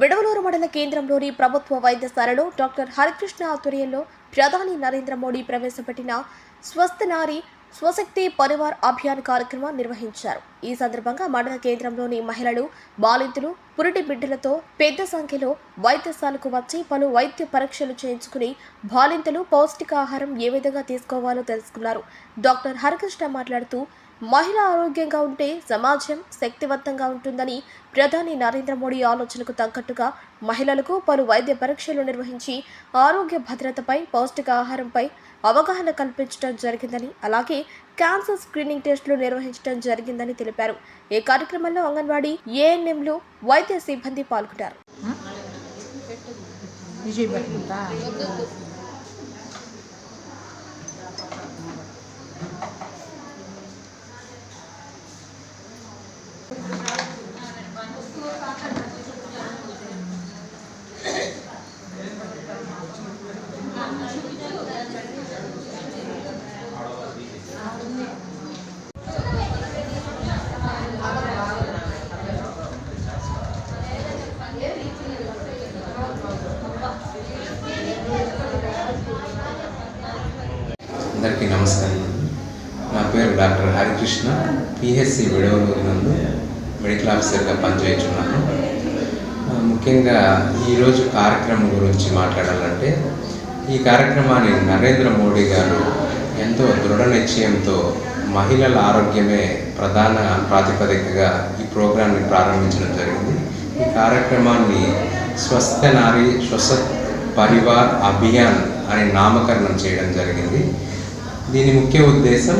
విడవలూరు మండల కేంద్రంలోని ప్రభుత్వ వైద్యశాలలో డాక్టర్ హరికృష్ణ ఆధ్వర్యంలో ప్రధాని నరేంద్ర మోడీ ప్రవేశపెట్టిన స్వస్థ నారి స్వశక్తి పరివార్ అభియాన్ కార్యక్రమం నిర్వహించారు. ఈ సందర్భంగా మండల కేంద్రంలోని మహిళలు బాలింతలు పురిటి బిడ్డలతో పెద్ద సంఖ్యలో వైద్యశాలకు వచ్చి పలు వైద్య పరీక్షలు చేయించుకుని బాలింతలు పౌష్టికాహారం ఏ విధంగా తీసుకోవాలో తెలుసుకున్నారు. డాక్టర్ హరికృష్ణ మాట్లాడుతూ మహిళ ఆరోగ్యంగా ఉంటే సమాజం శక్తివంతంగా ఉంటుందని ప్రధాని నరేంద్ర మోడీ ఆలోచనకు తగ్గట్టుగా మహిళలకు పలు వైద్య పరీక్షలు నిర్వహించి ఆరోగ్య భద్రతపై పౌష్టికాహారంపై అవగాహన కల్పించడం జరిగిందని అలాగే క్యాన్సర్ స్క్రీనింగ్ టెస్టులు నిర్వహించడం జరిగిందని తెలిపారు. ఈ కార్యక్రమంలో అంగన్వాడీ ఏఎన్ఎంలు వైద్య సిబ్బంది పాల్గొన్నారు అందరికీ నమస్కారం నా పేరు డాక్టర్ హరికృష్ణ పిహెచ్సి విడవలూరు నందు మెడికల్ ఆఫీసర్గా పనిచేస్తున్నాను. ముఖ్యంగా ఈరోజు కార్యక్రమం గురించి మాట్లాడాలంటే ఈ కార్యక్రమాన్ని నరేంద్ర మోడీ గారు ఎంతో దృఢ నిశ్చయంతో మహిళల ఆరోగ్యమే ప్రధాన ప్రాతిపదికగా ఈ ప్రోగ్రాంని ప్రారంభించడం జరిగింది. ఈ కార్యక్రమాన్ని స్వస్థ నారి స్వస్థ పరివార్ అభియాన్ అని నామకరణం చేయడం జరిగింది. దీని ముఖ్య ఉద్దేశం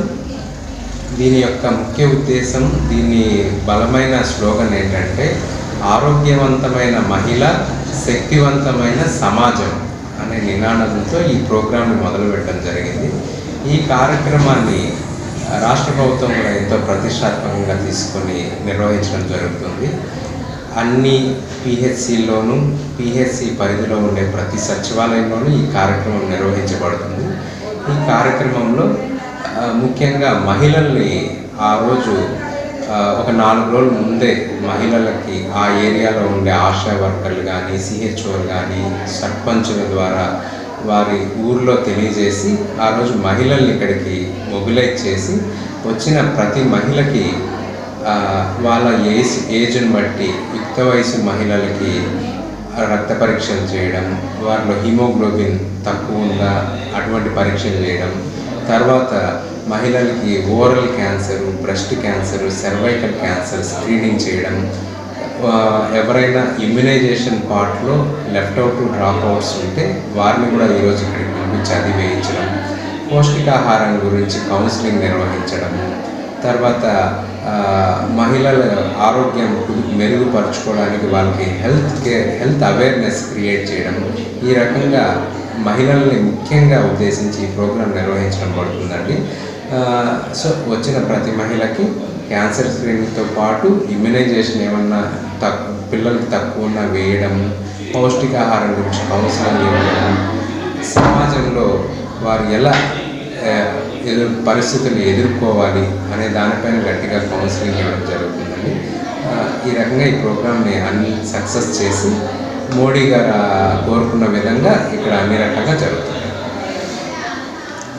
దీని యొక్క ముఖ్య ఉద్దేశం దీని బలమైన స్లోగన్ ఏంటంటే ఆరోగ్యవంతమైన మహిళ శక్తివంతమైన సమాజం అనే నినాదంతో ఈ ప్రోగ్రాంని మొదలుపెట్టడం జరిగింది. ఈ కార్యక్రమాన్ని రాష్ట్ర ప్రభుత్వం కూడా ఎంతో ప్రతిష్టాత్మకంగా తీసుకొని నిర్వహించడం జరుగుతుంది. అన్ని పిహెచ్సిల్లోనూ పిహెచ్సి పరిధిలో ఉండే ప్రతి సచివాలయంలోనూ ఈ కార్యక్రమం నిర్వహించబడుతుంది. ఈ కార్యక్రమంలో ముఖ్యంగా మహిళల్ని ఆ రోజు ఒక నాలుగు రోజుల ముందే మహిళలకి ఆ ఏరియాలో ఉండే ఆశా వర్కర్లు కానీ సిహెచ్ఓలు కానీ సర్పంచుల ద్వారా వారి ఊర్లో తెలియజేసి ఆ రోజు మహిళల్ని ఇక్కడికి మొబిలైజ్ చేసి వచ్చిన ప్రతి మహిళకి వాళ్ళ ఏజ్ ఏజ్ని బట్టి యుక్త వయసు మహిళలకి రక్త పరీక్షలు చేయడం వారిలో హిమోగ్లోబిన్ తక్కువ ఉందా అటువంటి పరీక్షలు చేయడం తర్వాత మహిళలకి oral cancer breast cancer cervical cancer screening చేయడం ఎవరైనా ఇమ్యునైజేషన్ పార్ట్లో లెఫ్ట్ అవుట్ డ్రాప్ అవుట్స్ ఉంటే వారిని కూడా ఈరోజు ఇక్కడికి పంపించి అది వేయించడం పౌష్టికాహారం గురించి కౌన్సిలింగ్ నిర్వహించడం తర్వాత మహిళల ఆరోగ్యం మెరుగుపరచుకోవడానికి వాళ్ళకి health care health awareness create చేయడం. ఈ రకంగా మహిళల్ని ముఖ్యంగా ఉద్దేశించి ఈ ప్రోగ్రాం నిర్వహించడం పడుతుందండి. సో వచ్చిన ప్రతి మహిళకి క్యాన్సర్ స్క్రీనింగ్తో పాటు ఇమ్యునైజేషన్ ఏమన్నా తక్కువ పిల్లలకి తక్కువ ఉన్న వేయడం పౌష్టికాహారం గురించి కౌన్సిలింగ్ ఇవ్వడం సమాజంలో వారు ఎలా ఎదురు పరిస్థితులు ఎదుర్కోవాలి అనే దానిపైన గట్టిగా కౌన్సిలింగ్ ఇవ్వడం జరుగుతుందండి. ఈ రకంగా ఈ ప్రోగ్రామ్ని అన్ని సక్సెస్ చేసి మోడీ గారు కోరుకున్న విధంగా ఇక్కడ అన్ని రకాలుగా జరుగుతుంది.